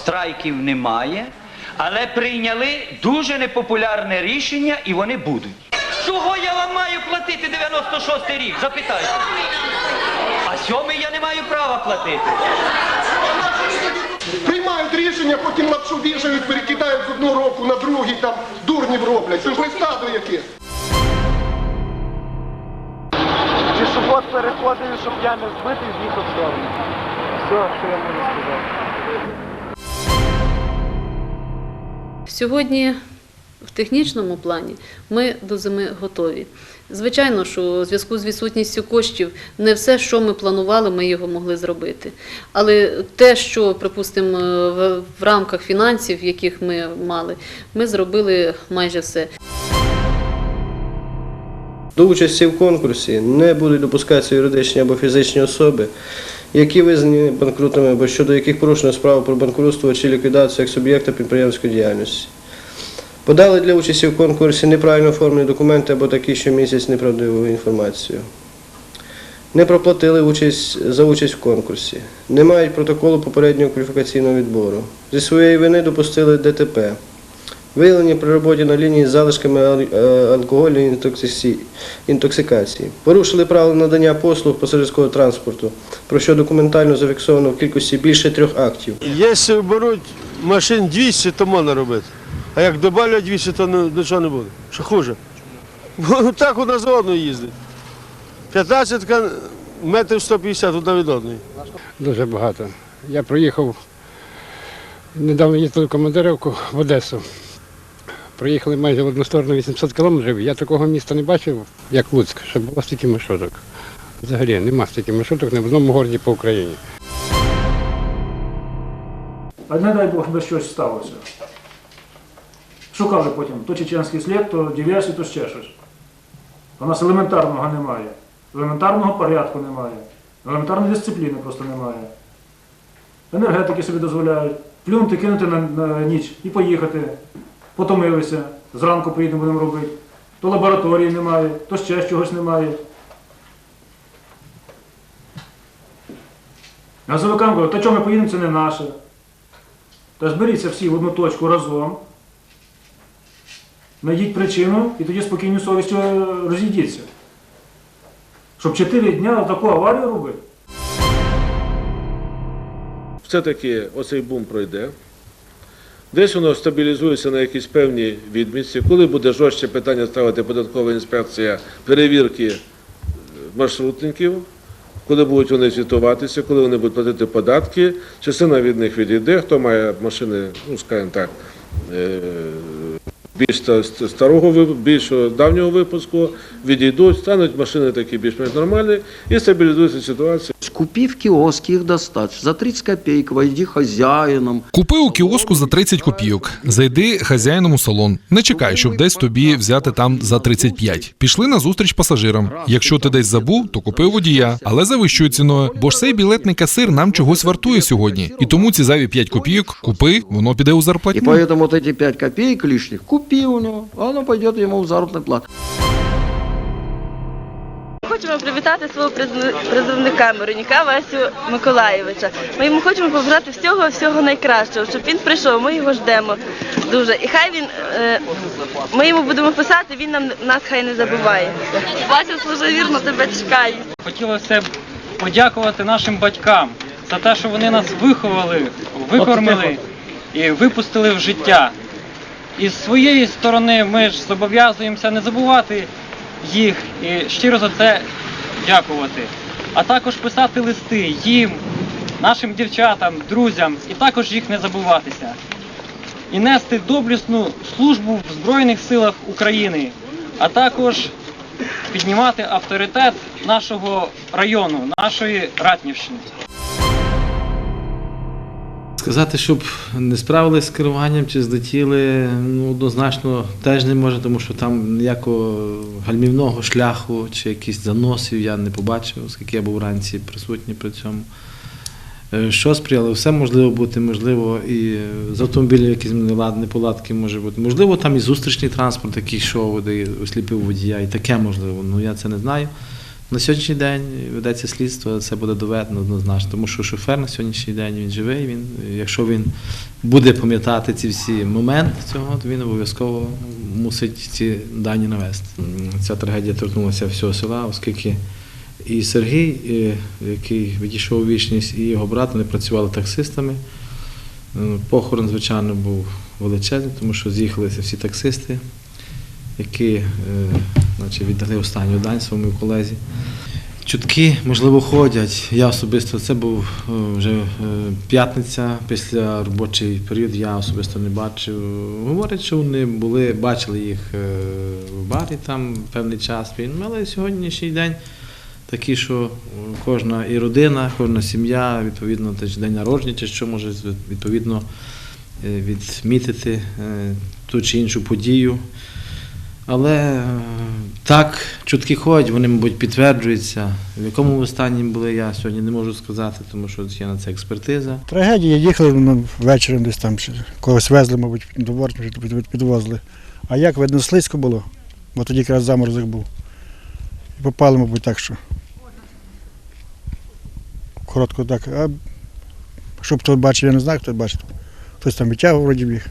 Страйків немає, але прийняли дуже непопулярне рішення і вони будуть. Чого я вам маю платити 96-й рік? Запитайте. А сьомий я не маю права платити. Приймають рішення, потім лапшу вішають, перекидають з одного року на другий, там дурнів роблять. Це ж не стадо якесь. Пішоход переходив, щоб я не збитий, з'їхав в сторону. Все, що я можу сказати. Сьогодні в технічному плані ми до зими готові. Звичайно, що у зв'язку з відсутністю коштів не все, що ми планували, ми його могли зробити. Але те, що, припустимо, в, в рамках фінансів, яких ми мали, ми зробили майже все. До участі в конкурсі не будуть допускатися юридичні або фізичні особи, які визнані банкрутами або щодо яких порушено справу про банкрутство чи ліквідацію як суб'єкта підприємської діяльності. Подали для участі в конкурсі неправильно оформлені документи або такі, що місяць неправдиву інформацію. Не проплатили участь за участь в конкурсі, не мають протоколу попереднього кваліфікаційного відбору. Зі своєї вини допустили ДТП. Виявлені при роботі на лінії з залишками ал- е, алкогольної інтоксикації. Порушили правила надання послуг пасажирського транспорту, про що документально зафіксовано в кількості більше трьох актів. Якщо беруть машин 200, то можна робити. А як додавлять 200, то ні- нічого не буде. Що хуже? Бо так у нас одно їздить. 15 метрів 150 одна від одної. Дуже багато. Я проїхав, недавно їздили в командировку в Одесу. Проїхали майже в одну сторону 800 кілометрів. Я такого міста не бачив, як Луцьк, щоб було стільки маршруток. Взагалі нема стільки маршруток ні в одному місті по Україні. А не дай Бог би щось сталося. Шукали потім то чеченський слід, то диверсію, то ще щось. У нас елементарного немає. Елементарного порядку немає. Елементарної дисципліни просто немає. Енергетики собі дозволяють. Плюнути, кинути на, на ніч і поїхати. Потомилися. Зранку поїдемо будемо робити. То лабораторії немає, то ще чогось немає. Газовикам кажуть, то чого ми поїдемо, це не наше. Та зберіться всі в одну точку разом. Найдіть причину і тоді спокійною совістю е, розійдіться. Щоб чотири дня таку аварію робити. Все-таки оцей бум пройде. Десь воно стабілізується на якійсь певній відмітці. Коли буде жорстче питання ставити податкова інспекція перевірки е, маршрутників, коли будуть вони звітуватися, коли вони будуть платити податки, частина від них відійде, хто має машини, ну скажімо так, е, більш ста- ста- старого більш давнього випуску, відійдуть, стануть машини такі більш-менш нормальні і стабілізується ситуація. Купи в киоске их достать. За 30 копеек войди хозяином. Купи у кіоску за 30 копійок. Зайди хазяїном у салон. Не чекай, щоб десь тобі взяти там за 35. Пішли на зустріч пасажирам. Якщо ти десь забув, то купи водія, але за вищою ціною. Бо ж цей білетний касир нам чогось вартує сьогодні. І тому ці зайві 5 копійок купи, воно піде у И зарплатню. поэтому вот эти 5 копеек лишних купи у него, а оно пойдет ему в заработную плату. Хочемо привітати свого призовника Мироніка Васю Миколаєвича. Ми йому хочемо побажати всього всього найкращого, щоб він прийшов. Ми його ждемо дуже. І хай він е, ми йому будемо писати, він нам нас хай не забуває. Вася служи вірно, тебе чекає. Хотілося б подякувати нашим батькам за те, що вони нас виховали, викормили і випустили в життя. І з своєї сторони ми ж зобов'язуємося не забувати їх і щиро за це дякувати. А також писати листи їм, нашим дівчатам, друзям, і також їх не забуватися. І нести доблісну службу в Збройних силах України, а також піднімати авторитет нашого району, нашої Ратнівщини. Сказати, щоб не справились з керуванням чи злетіли, ну однозначно теж не може, тому що там ніякого гальмівного шляху чи якихось заносів я не побачив, оскільки я був вранці присутній при цьому. Е, Що сприяло? Все можливо бути, можливо, і з автомобілем якісь неполадки може бути. Можливо, там і зустрічний транспорт, який йшов, де осліпив водія, і таке можливо. Ну я це не знаю. На сьогоднішній день ведеться слідство, це буде доведено однозначно, тому що шофер на сьогоднішній день він живий. Він, якщо він буде пам'ятати ці всі моменти цього, то він обов'язково мусить ці дані навести. Ця трагедія торкнулася всього села, оскільки і Сергій, е, який відійшов у вічність, і його брат вони працювали таксистами. Е, Похорон, звичайно, був величезний, тому що з'їхалися всі таксисти, які е, значить, віддали останню дань своєму колезі. Чутки, можливо, ходять. Я особисто це був е, вже е, п'ятниця після робочий період. Я особисто не бачив. Говорять, що вони були, бачили їх е, в барі там певний час. Але сьогоднішній день такий, що кожна і родина, кожна сім'я, відповідно, теж день народження, чи що може відповідно відмітити ту чи іншу подію. Але е, так, чутки ходять, вони, мабуть, підтверджуються. В якому стані були, я сьогодні не можу сказати, тому що є на це експертиза. Трагедія, їхали ну, ввечері десь там, когось везли, мабуть, до під- підвозили. А як видно, слизько було, бо тоді якраз заморозок був. І попали, мабуть, так, що. Коротко так. А щоб хто бачив, я не знаю, хто бачив. Хтось там витягував вроді біг.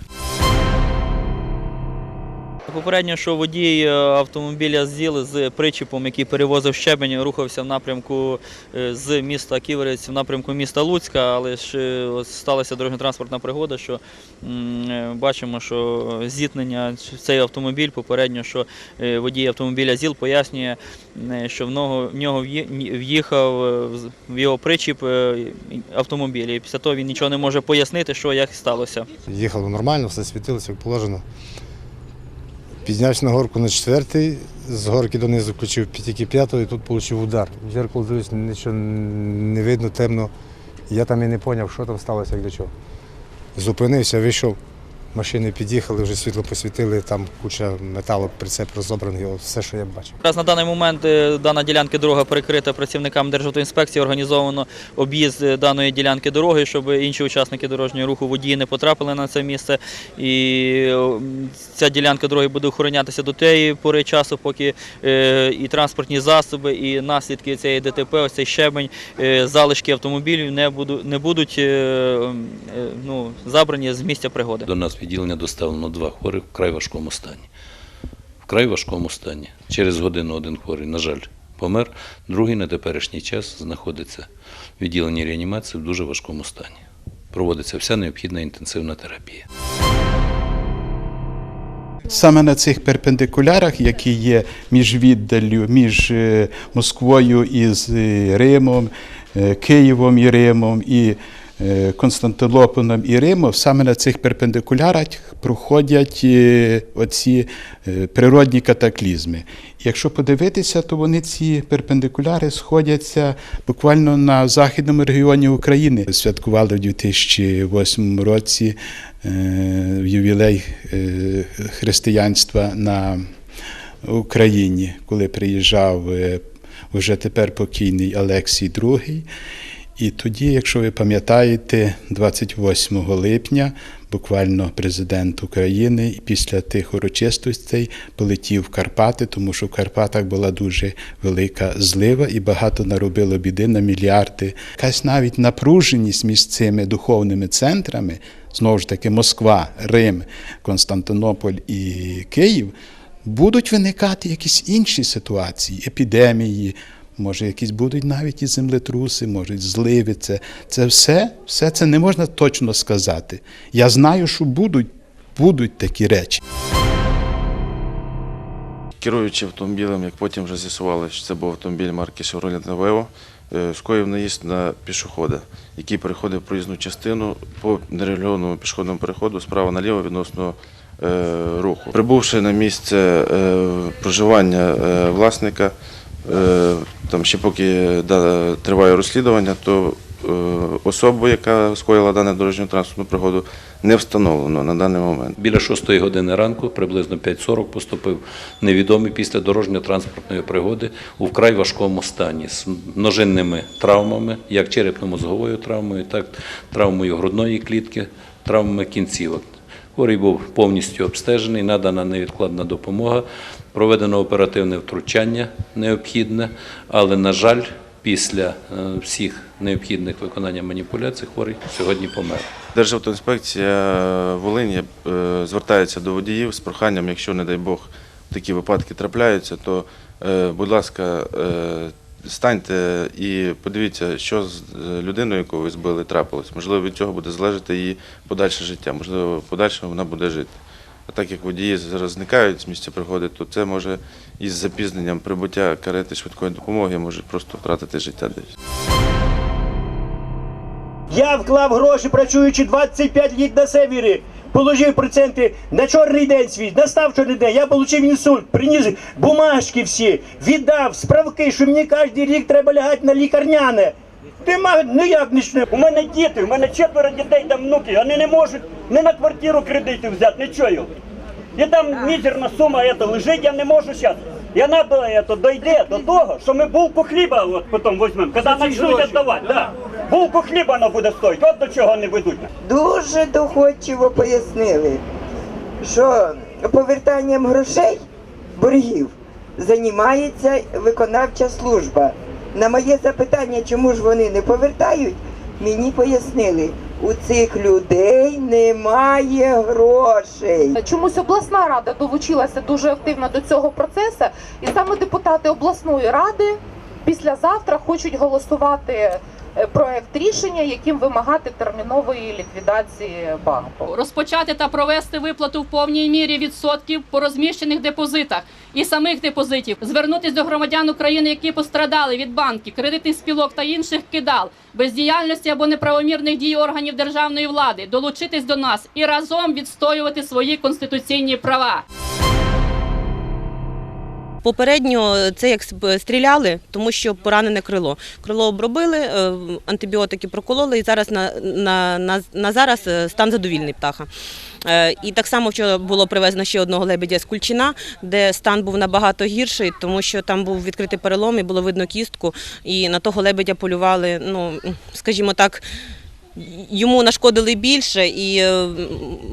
Попередньо, що водій е, автомобіля ЗІЛ з причіпом, який перевозив щебень, рухався в напрямку е, з міста Ківерець в напрямку міста Луцька, але ж е, сталася дорожньо-транспортна пригода, що бачимо, що зіткнення цей автомобіль, попередньо, що водій автомобіля ЗІЛ пояснює, що в нього, в'їхав в його причіп автомобіль. І після того він нічого не може пояснити, що як сталося. Їхало нормально, все світилося, як положено. Піднявся на горку на четвертий, з горки донизу включив тільки п'ятого і тут отримав удар. В зеркало дивлюсь, нічого не видно, темно. Я там і не зрозумів, що там сталося, як до чого. Зупинився, вийшов, машини під'їхали, вже світло посвітили, там куча металу, прицеп розобраний, все, що я бачив. Зараз на даний момент е, дана ділянка дороги перекрита працівниками Державтоінспекції. Організовано об'їзд е, даної ділянки дороги, щоб інші учасники дорожнього руху водії не потрапили на це місце. І е, ця ділянка дороги буде охоронятися до тієї пори часу, поки і транспортні засоби, і наслідки цієї ДТП, ось цей щебень, залишки автомобілів не будуть не будуть ну, забрані з місця пригоди. До нас відділення доставлено два хворих в край важкому стані. В край важкому стані. Через годину один хворий, на жаль, помер, другий на теперішній час знаходиться в відділенні реанімації в дуже важкому стані. Проводиться вся необхідна інтенсивна терапія. Саме на цих перпендикулярах, які є між віддалю, між е, Москвою і Римом, е, Києвом і Римом, і Константинополем і Римом, саме на цих перпендикулярах проходять е, оці е, природні катаклізми. Якщо подивитися, то вони ці перпендикуляри сходяться буквально на західному регіоні України. Святкували в 2008 році е, ювілей е, християнства на Україні, коли приїжджав е, вже тепер покійний Олексій II. І тоді, якщо ви пам'ятаєте, 28 липня буквально президент України після тих урочистостей полетів в Карпати, тому що в Карпатах була дуже велика злива і багато наробило біди на мільярди. Якась навіть напруженість між цими духовними центрами, знову ж таки, Москва, Рим, Константинополь і Київ, будуть виникати якісь інші ситуації, епідемії. Може, якісь будуть навіть і землетруси, можуть зливи. Це, це все, все це не можна точно сказати. Я знаю, що будуть, будуть такі речі. Керуючи автомобілем, як потім вже з'ясували, що це був автомобіль марки Chevrolet Aveo, е, скоїв наїзд на пішохода, який переходив проїзну частину по нерегульованому пішохідному переходу справа наліво відносно е, руху. Прибувши на місце е, проживання е, власника, е, там ще поки да, триває розслідування, то е, особу, яка скоїла дане дорожню транспортну пригоду, не встановлено на даний момент. Біля 6 години ранку, приблизно 5.40, поступив невідомий після дорожньо-транспортної пригоди у вкрай важкому стані з множинними травмами, як черепно-мозговою травмою, так травмою грудної клітки, травмами кінцівок. Хворий був повністю обстежений, надана невідкладна допомога. Проведено оперативне втручання необхідне, але, на жаль, після е, всіх необхідних виконання маніпуляцій хворий сьогодні помер. Державтоінспекція Волині е, звертається до водіїв з проханням, якщо, не дай Бог, такі випадки трапляються, то, е, будь ласка, е, станьте і подивіться, що з е, людиною, яку ви збили, трапилось. Можливо, від цього буде залежати її подальше життя, можливо, в подальшому вона буде жити. А так як водії зараз зникають з місця пригоди, то це може із запізненням прибуття карети швидкої допомоги може просто втратити життя десь. Я вклав гроші, працюючи 25 літ на севері. Положив проценти на чорний день свій, настав чорний день, я отримав інсульт, приніс бумажки всі, віддав, справки, що мені кожен рік треба лягати на лікарняне. Нема ніяк нічне. У мене діти, у мене четверо дітей там внуки, вони не можуть ні на квартиру кредиту взяти, нічого. І там мізерна сума ета, лежить, я не можу зараз. І вона до, ето, дойде до того, що ми булку хліба от потім візьмемо, коли почнуть віддавати. Да. Булку хліба вона буде стоїти, от до чого вони ведуть. дуже доходчиво пояснили, що повертанням грошей, боргів, займається виконавча служба. На моє запитання, чому ж вони не повертають, мені пояснили, у цих людей немає грошей. Чомусь обласна рада долучилася дуже активно до цього процесу, і саме депутати обласної ради післязавтра хочуть голосувати проект рішення, яким вимагати термінової ліквідації банку. розпочати та провести виплату в повній мірі відсотків по розміщених депозитах і самих депозитів, звернутися до громадян України, які пострадали від банків, кредитних спілок та інших кидал, бездіяльності або неправомірних дій органів державної влади, долучитись до нас і разом відстоювати свої конституційні права. Попередньо це як стріляли, тому що поранене крило. Крило обробили, е, антибіотики прокололи, і зараз на, на, на, на зараз е, стан задовільний птаха. Е, І так само вчора було привезено ще одного лебедя з Кульчина, де стан був набагато гірший, тому що там був відкритий перелом і було видно кістку. І на того лебедя полювали, ну скажімо так. Йому нашкодили більше, і е,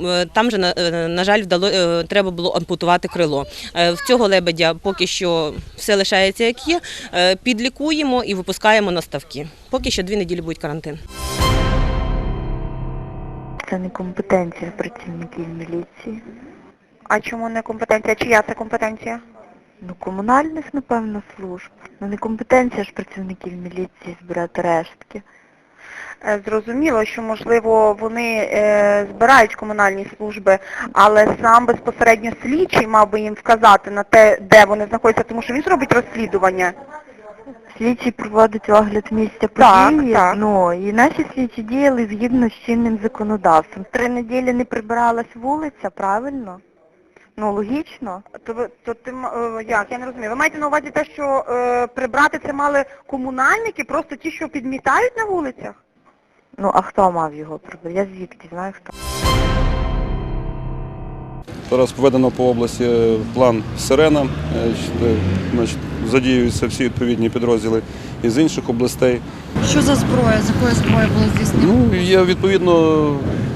е, там же на, е, жаль вдало треба було ампутувати крило. В цього лебедя поки що все лишається як є. Підлікуємо і випускаємо на ставки. Поки що дві неділі буде карантин. Це не компетенція працівників міліції. А чому не компетенція? Чия це компетенція? Ну, комунальних, напевно, служб. Ну, не компетенція ж працівників міліції збирати рештки. Е, Зрозуміло, що можливо вони е, збирають комунальні служби, але сам безпосередньо слідчий мав би їм вказати на те, де вони знаходяться, тому що він зробить розслідування. Слідчий проводить огляд місця події, так. ну і наші слідчі діяли згідно з чинним законодавством. Три неділі не прибиралась вулиця, правильно? Ну, логічно. То, ви- то ти е, як? Я не розумію. Ви маєте на увазі те, що е, прибрати це мали комунальники, просто ті, що підмітають на вулицях? Ну, а хто мав його прибрати? Я звідки знаю хто. Зараз проведено по області план Сирена, Е, значить, значить, задіюються всі відповідні підрозділи із інших областей. Що за зброя? З якої зброї було здійснено? Ну, є відповідно,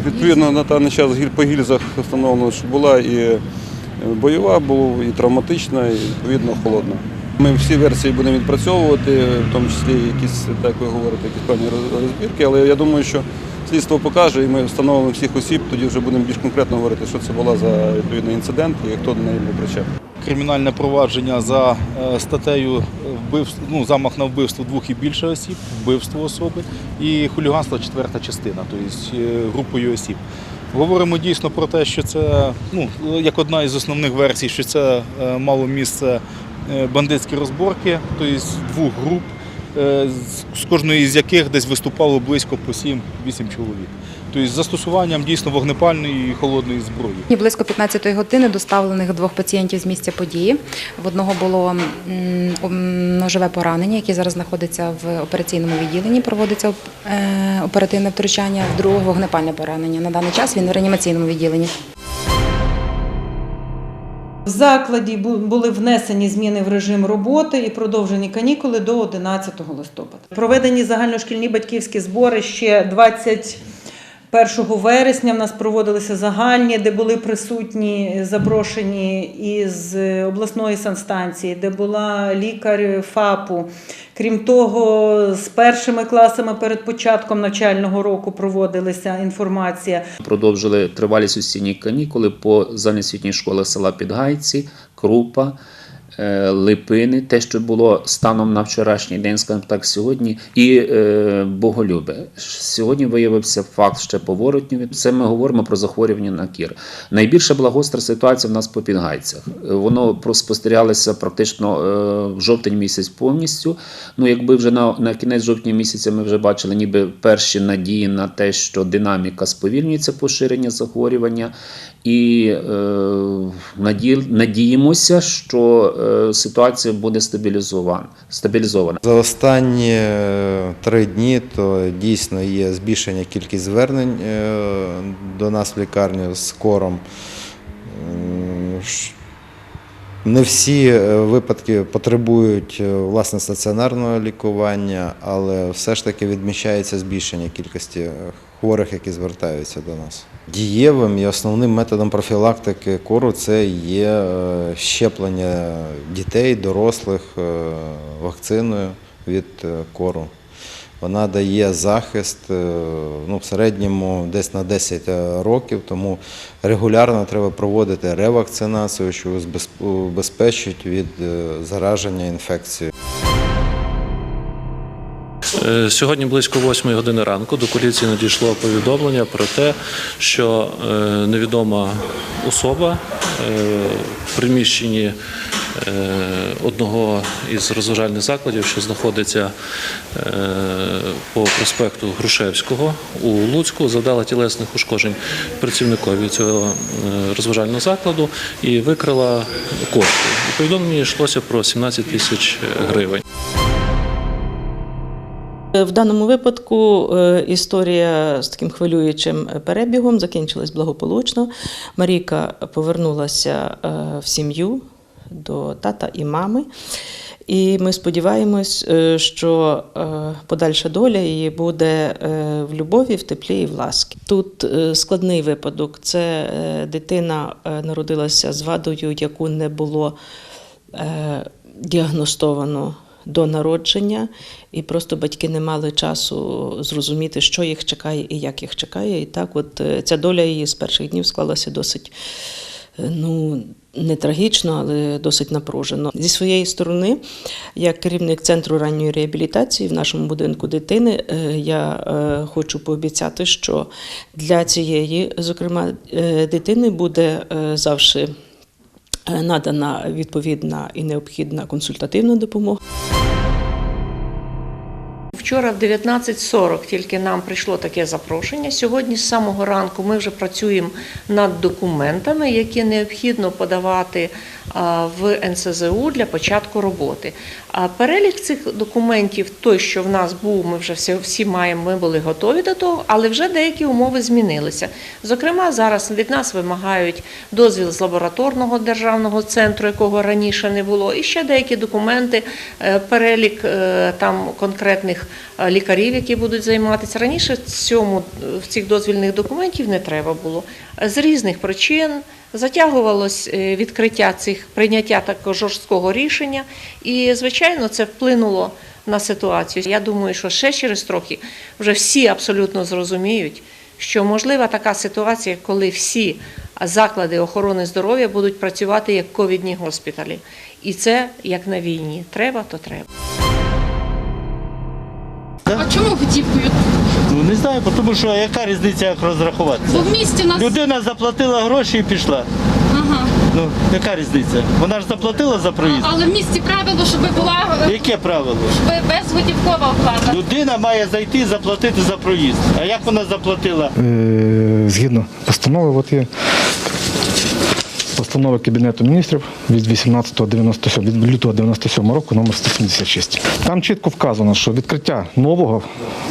відповідно на даний час по гільзах встановлено, що була і е, бойова, була, і травматична, і відповідно холодна. Ми всі версії будемо відпрацьовувати, в тому числі якісь, так ви говорите, якісь певні розбірки, але я думаю, що слідство покаже, і ми встановимо всіх осіб, тоді вже будемо більш конкретно говорити, що це була за відповідний інцидент і хто до неї був причетний. Кримінальне провадження за е, статтею вбивств, ну, замах на вбивство двох і більше осіб, вбивство особи і хуліганство четверта частина, тобто групою осіб. Говоримо дійсно про те, що це, ну, як одна із основних версій, що це е, мало місце бандитські розборки, тобто двох груп, е, з- кожної з яких десь виступало близько по 7-8 чоловік. Тобто з застосуванням дійсно вогнепальної і холодної зброї. І близько 15-ї години доставлених двох пацієнтів з місця події. В одного було ножове поранення, яке зараз знаходиться в операційному відділенні. Проводиться е, оперативне втручання. В другого вогнепальне поранення. На даний час він в реанімаційному відділенні. Закладі бу- були внесені зміни в режим роботи і продовжені канікули до 11 листопада. Проведені загальношкільні батьківські збори ще 1 вересня в нас проводилися загальні, де були присутні запрошені із обласної санстанції, де була лікар ФАПу. Крім того, з першими класами перед початком навчального року проводилася інформація. Продовжили тривалість осінні канікули по загальноосвітніх школах села Підгайці, Крупа, е, Липини, те, що було станом на вчорашній день, скажімо так, сьогодні, і е, Боголюбе. Сьогодні виявився факт ще по. Це ми говоримо про захворювання на кір. Найбільша була гостра ситуація в нас по Підгайцях. Е, Воно спостерігалося практично е, жовтень місяць повністю. Ну, якби вже на, на кінець жовтня місяця ми вже бачили ніби перші надії на те, що динаміка сповільнюється поширення захворювання, і е, наді, надіємося, що е, ситуація буде стабілізована. За останні е, три дні то дійсно є збільшення кількість звернень е, до нас в лікарню з кором. Не всі е, випадки потребують е, власне стаціонарного лікування, але все ж таки відмічається збільшення кількості е, хворих, які звертаються до нас. Дієвим і основним методом профілактики кору це є е, щеплення дітей, дорослих е, вакциною від е, кору. Вона дає захист ну, в середньому десь на 10 років, тому регулярно треба проводити ревакцинацію, що убезпе- убезпечить від зараження інфекцією. Е, Сьогодні близько 8 години ранку до поліції надійшло повідомлення про те, що е, невідома особа е, в приміщенні одного із розважальних закладів, що знаходиться по проспекту Грушевського у Луцьку, завдала тілесних ушкоджень працівникові цього розважального закладу і викрила кошти. У повідомленні йшлося про 17 тисяч гривень. В даному випадку е, історія з таким хвилюючим перебігом закінчилась благополучно. Марійка повернулася е, в сім'ю до тата і мами. І ми сподіваємось, е, що е, подальша доля її буде е, в любові, в теплі і в ласкі. Тут е, складний випадок. Це е, дитина е, народилася з вадою, яку не було е, діагностовано до народження, і просто батьки не мали часу зрозуміти, що їх чекає і як їх чекає. І так, от е, ця доля її з перших днів склалася досить. е, Ну, не трагічно, але досить напружено. Зі своєї сторони, як керівник центру ранньої реабілітації в нашому будинку дитини, е, я хочу пообіцяти, що для цієї, зокрема, дитини буде завжди надана відповідна і необхідна консультативна допомога. Вчора в 19.40 тільки нам прийшло таке запрошення. Сьогодні з самого ранку ми вже працюємо над документами, які необхідно подавати в НСЗУ для початку роботи. А перелік цих документів, той, що в нас був, ми вже всі, всі маємо, ми були готові до того, але вже деякі умови змінилися. Зокрема, зараз від нас вимагають дозвіл з лабораторного державного центру, якого раніше не було, і ще деякі документи, е, перелік е, там конкретних лікарів, які будуть займатися. Раніше цьому в цих дозвільних документів не треба було з різних причин. Затягувалось е, відкриття цих прийняття такого жорсткого рішення, і звичайно це вплинуло на ситуацію. Я думаю, що ще через трохи вже всі абсолютно зрозуміють, що можлива така ситуація, коли всі заклади охорони здоров'я будуть працювати як ковідні госпіталі. І це як на війні. Треба, то треба. А чому готівкою? Ну не знаю, тому що яка різниця, як розрахуватися? Бо в місті нас- Людина заплатила гроші і пішла. Ага. Ну, яка різниця? Вона ж заплатила за проїзд. Але в місті правило, щоб була е, Яке правило? щоб безготівкова оплата. Людина має зайти і заплатити за проїзд. А як вона заплатила? Е, Згідно постанови, от є постанова Кабінету міністрів від 18.97, від лютого 97 року, номер 176. Там чітко вказано, що відкриття нового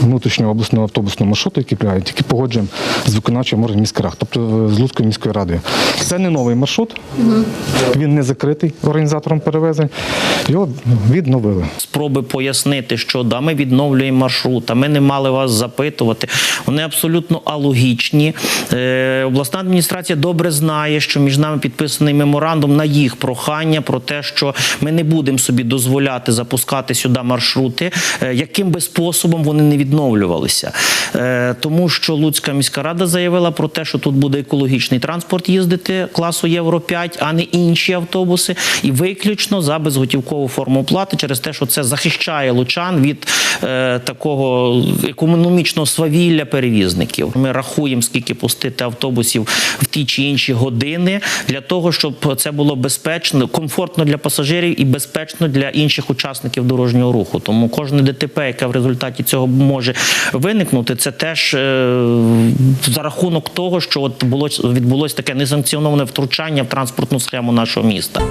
внутрішнього обласного автобусного маршруту, який прягають, тільки погоджуємо з виконавчим органом міських рад, тобто з Луцькою міською радою. Це не новий маршрут, він не закритий організатором перевезень. Його відновили. спроби пояснити, що да, ми відновлюємо маршрут, а ми не мали вас запитувати. Вони абсолютно алогічні. Е, обласна адміністрація добре знає, що між нами підписаний меморандум на їх прохання про те, що ми не будемо собі дозволяти запускати сюди маршрути, е, яким би способом вони не відновлювалися. Е, тому що Луцька міська рада заявила про те, що тут буде екологічний транспорт їздити класу Євро 5, а не інші автобуси, і виключно за безготівкову форму оплати через те, що це захищає лучан від е, такого економічного свавілля перевізників. Ми рахуємо, скільки пустити автобусів в ті чи інші години для того, щоб це було безпечно, комфортно для пасажирів і безпечно для інших учасників дорожнього руху. Тому кожне ДТП, яке в результаті цього може виникнути, це теж е, за рахунок того, що от було відбулось таке несанкціоноване втручання в транспортну схему нашого міста.